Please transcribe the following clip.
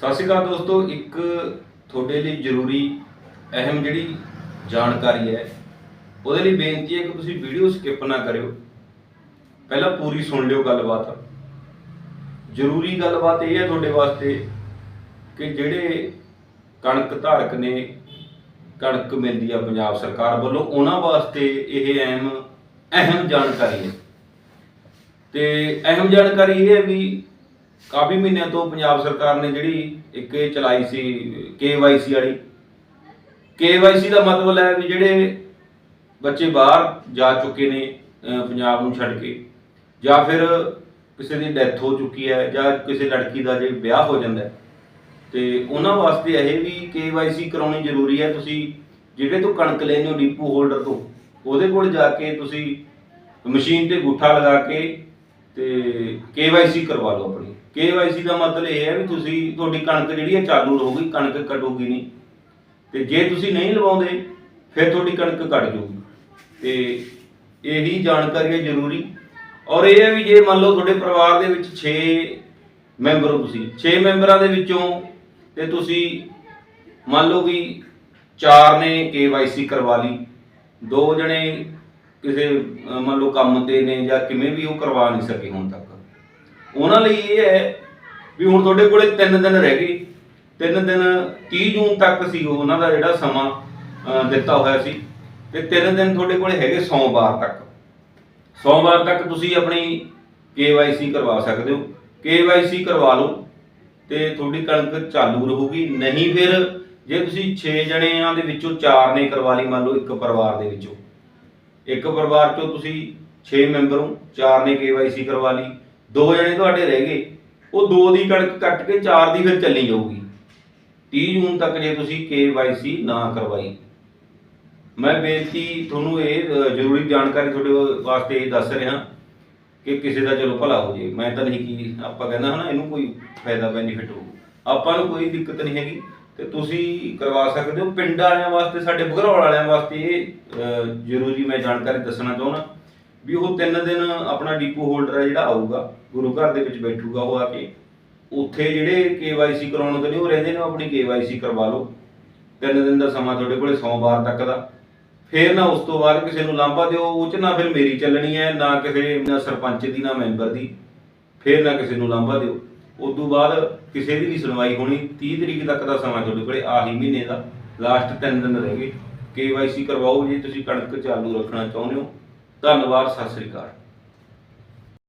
ਸਤਿ ਸ਼੍ਰੀ ਅਕਾਲ ਦੋਸਤੋ, ਇੱਕ ਤੁਹਾਡੇ ਲਈ ਜ਼ਰੂਰੀ ਅਹਿਮ ਜਿਹੜੀ ਜਾਣਕਾਰੀ ਹੈ, ਉਹਦੇ ਲਈ ਬੇਨਤੀ ਹੈ ਕਿ ਤੁਸੀਂ ਵੀਡੀਓ ਸਕਿਪ ਨਾ ਕਰਿਓ। ਪਹਿਲਾਂ ਪੂਰੀ ਸੁਣ ਲਿਓ ਗੱਲਬਾਤ। ਜ਼ਰੂਰੀ ਗੱਲਬਾਤ ਇਹ ਹੈ ਤੁਹਾਡੇ ਵਾਸਤੇ ਕਿ ਜਿਹੜੇ ਕਣਕ ਧਾਰਕ ਨੇ, ਕਣਕ ਮਿਲਦੀ ਆ ਪੰਜਾਬ ਸਰਕਾਰ ਵੱਲੋਂ, ਉਹਨਾਂ ਵਾਸਤੇ ਇਹ ਅਹਿਮ ਅਹਿਮ ਜਾਣਕਾਰੀ ਹੈ। ਤੇ ਅਹਿਮ ਜਾਣਕਾਰੀ ਇਹ ਹੈ ਵੀ ਕਾਫੀ ਮਹੀਨਿਆਂ ਤੋਂ ਪੰਜਾਬ ਸਰਕਾਰ ਨੇ ਜਿਹੜੀ ਇੱਕ ਇਹ ਚਲਾਈ ਸੀ, KYC ਵਾਲੀ। KYC ਦਾ ਮਤਲਬ ਹੈ ਵੀ ਜਿਹੜੇ ਬੱਚੇ ਬਾਹਰ ਜਾ ਚੁੱਕੇ ਨੇ ਪੰਜਾਬ ਨੂੰ ਛੱਡ ਕੇ, ਜਾਂ ਫਿਰ ਕਿਸੇ ਦੀ ਡੈਥ ਹੋ ਚੁੱਕੀ ਹੈ, ਜਾਂ ਕਿਸੇ ਲੜਕੀ ਦਾ ਜੇ ਵਿਆਹ ਹੋ ਜਾਂਦਾ ਹੈ, ਤੇ ਉਹਨਾਂ ਵਾਸਤੇ ਇਹ ਵੀ KYC ਕਰਾਉਣੀ ਜ਼ਰੂਰੀ ਹੈ। ਤੁਸੀਂ ਜਿਹੜੇ ਤੋਂ ਕਣਕ ਲੈਂਦੇ ਹੋ, ਡੀਪੂ ਹੋਲਡਰ ਤੋਂ, ਉਹਦੇ ਕੋਲ ਜਾ ਕੇ ਤੁਸੀਂ ਮਸ਼ੀਨ ਤੇ ਗੁੱਠਾ ਲਗਾ ਕੇ ਤੇ KYC ਕਰਵਾ ਲਓ ਆਪਣੀ। KYC ਦਾ ਮਤਲਬ ਇਹ ਹੈ ਵੀ ਤੁਸੀਂ ਤੁਹਾਡੀ ਕਣਕ ਜਿਹੜੀ ਹੈ ਚਾਲੂ ਰਹੂਗੀ, ਕਣਕ ਕਟੂਗੀ ਨਹੀਂ। ਤੇ ਜੇ ਤੁਸੀਂ ਨਹੀਂ ਲਵਾਉਂਦੇ, ਫਿਰ ਤੁਹਾਡੀ ਕਣਕ ਕੱਟ ਜਾਊਗੀ। ਤੇ ਇਹੀ ਜਾਣਕਾਰੀ ਹੈ ਜ਼ਰੂਰੀ। ਔਰ ਇਹ ਹੈ ਵੀ ਜੇ ਮੰਨ ਲਓ ਤੁਹਾਡੇ ਪਰਿਵਾਰ ਦੇ ਵਿੱਚ 6 ਮੈਂਬਰ ਹੋ ਤੁਸੀਂ 6 ਮੈਂਬਰਾਂ ਦੇ ਵਿੱਚੋਂ ਤੇ ਤੁਸੀਂ ਮੰਨ ਲਓ ਵੀ 4 ਨੇ KYC ਕਰਵਾ ਲਈ, ਦੋ ਜਣੇ ਕਿਸੇ ਮੰਨ ਲਓ ਕੰਮ ਤੇ ਨੇ ਜਾਂ ਕਿਵੇਂ ਵੀ ਉਹ ਕਰਵਾ ਨਹੀਂ ਸਕੇ ਹੁਣ ਤੱਕ। ਉਹਨਾਂ ਲਈ ਇਹ ਹੈ ਵੀ ਹੁਣ ਤੁਹਾਡੇ ਕੋਲੇ 3 ਦਿਨ ਰਹਿ ਗਏ। 3 ਦਿਨ 30 ਜੂਨ ਤੱਕ ਸੀ ਉਹਨਾਂ ਦਾ ਜਿਹੜਾ ਸਮਾਂ ਦਿੱਤਾ ਹੋਇਆ ਸੀ। ਤੇ 3 ਦਿਨ ਤੁਹਾਡੇ ਕੋਲੇ ਹੈਗੇ ਸੋਮਵਾਰ ਤੱਕ। ਸੋਮਵਾਰ ਤੱਕ ਤੁਸੀਂ ਆਪਣੀ KYC ਕਰਵਾ ਸਕਦੇ ਹੋ। KYC ਕਰਵਾ ਲਓ ਤੇ ਤੁਹਾਡੀ ਕਣਕ ਚਾਲੂ ਰਹੂਗੀ। ਨਹੀਂ ਫਿਰ ਜੇ ਤੁਸੀਂ 6 ਜਣਿਆਂ ਦੇ ਵਿੱਚੋਂ 4 ਨੇ ਕਰਵਾ ਲਈ, ਮੰਨ ਲਓ ਇੱਕ ਪਰਿਵਾਰ ਦੇ ਵਿੱਚੋਂ। ਇੱਕ ਪਰਿਵਾਰ ਚੋਂ ਤੁਸੀਂ 6 ਮੈਂਬਰ ਹੋ 4 ਨੇ KYC ਕਰਵਾ ਲਈ। ਦੋ ਜਣੇ ਤੁਹਾਡੇ ਰਹਿ ਗਏ, ਉਹ ਦੋ ਦੀ ਕਣਕ ਕੱਟ ਕੇ ਚਾਰ ਦੀ ਫਿਰ ਚੱਲੀ ਜਾਊਗੀ। 30 ਜੂਨ ਤੱਕ ਜੇ ਤੁਸੀਂ KYC ਨਾ ਕਰਵਾਈ। ਮੈਂ ਬੇਨਤੀ ਤੁਹਾਨੂੰ ਇਹ ਜ਼ਰੂਰੀ ਜਾਣਕਾਰੀ ਤੁਹਾਡੇ ਵਾਸਤੇ ਇਹ ਦੱਸ ਰਿਹਾ ਕਿ ਕਿਸੇ ਦਾ ਚਲੋ ਭਲਾ ਹੋ ਜੇ। ਮੈਂ ਤਾਂ ਨਹੀਂ ਕੀ, ਆਪਾਂ ਕਹਿੰਦਾ ਹਨਾ, ਇਹਨੂੰ ਕੋਈ ਫਾਇਦਾ ਬੈਨੀਫਿਟ ਹੋਊ। ਆਪਾਂ ਨੂੰ ਕੋਈ ਦਿੱਕਤ ਨਹੀਂ ਹੈਗੀ, ਤੇ ਤੁਸੀਂ ਕਰਵਾ ਸਕਦੇ ਹੋ। ਪਿੰਡ ਵਾਲਿਆਂ ਵਾਸਤੇ, ਸਾਡੇ ਬਗਰੌਲ ਵਾਲਿਆਂ ਵਾਸਤੇ ਇਹ ਜ਼ਰੂਰੀ ਮੈਂ ਜਾਣਕਾਰੀ ਦੱਸਣਾ ਚਾਹੁੰਦਾ ਵੀ ਉਹ ਤਿੰਨ ਦਿਨ ਆਪਣਾ ਡੀਪੂ ਹੋਲਡਰ ਹੈ ਜਿਹੜਾ ਆਊਗਾ। ਗੁਰੂ ਘਰ ਦੇ ਵਿੱਚ ਬੈਠੂਗਾ ਉਹ ਆ ਕੇ, ਉੱਥੇ ਜਿਹੜੇ KYC ਕਰਾਉਣ ਦੇ ਨੇ ਉਹ ਰਹਿੰਦੇ ਨੇ, ਉਹ ਆਪਣੀ KYC ਕਰਵਾ ਲਓ। ਤਿੰਨ ਦਿਨ ਦਾ ਸਮਾਂ ਤੁਹਾਡੇ ਕੋਲੇ, ਸੋਮਵਾਰ ਤੱਕ ਦਾ। ਫੇਰ ਨਾ ਉਸ ਤੋਂ ਬਾਅਦ ਕਿਸੇ ਨੂੰ ਲਾਂਭਾ ਦਿਓ, ਉਹ ਚ ਨਾ ਫਿਰ ਮੇਰੀ ਚੱਲਣੀ ਹੈ, ਨਾ ਕਿਸੇ ਨਾ ਸਰਪੰਚ ਦੀ, ਨਾ ਮੈਂਬਰ ਦੀ। ਫੇਰ ਨਾ ਕਿਸੇ ਨੂੰ ਲਾਂਭਾ ਦਿਓ। ਉਸ ਤੋਂ ਬਾਅਦ ਕਿਸੇ ਦੀ ਨਹੀਂ ਸੁਣਵਾਈ ਹੋਣੀ 30 ਤਰੀਕ ਤੱਕ ਦਾ ਸਮਾਂ ਤੁਹਾਡੇ ਕੋਲੇ, ਆਹੀ ਮਹੀਨੇ ਦਾ। ਲਾਸਟ 3 ਦਿਨ ਰਹਿ ਗਏ। KYC ਕਰਵਾਓ, ਜੇ ਤੁਸੀਂ ਕਣਕ ਚਾਲੂ ਰੱਖਣਾ ਚਾਹੁੰਦੇ ਹੋ। ਧੰਨਵਾਦ, ਸਤਿ ਸ੍ਰੀ ਅਕਾਲ।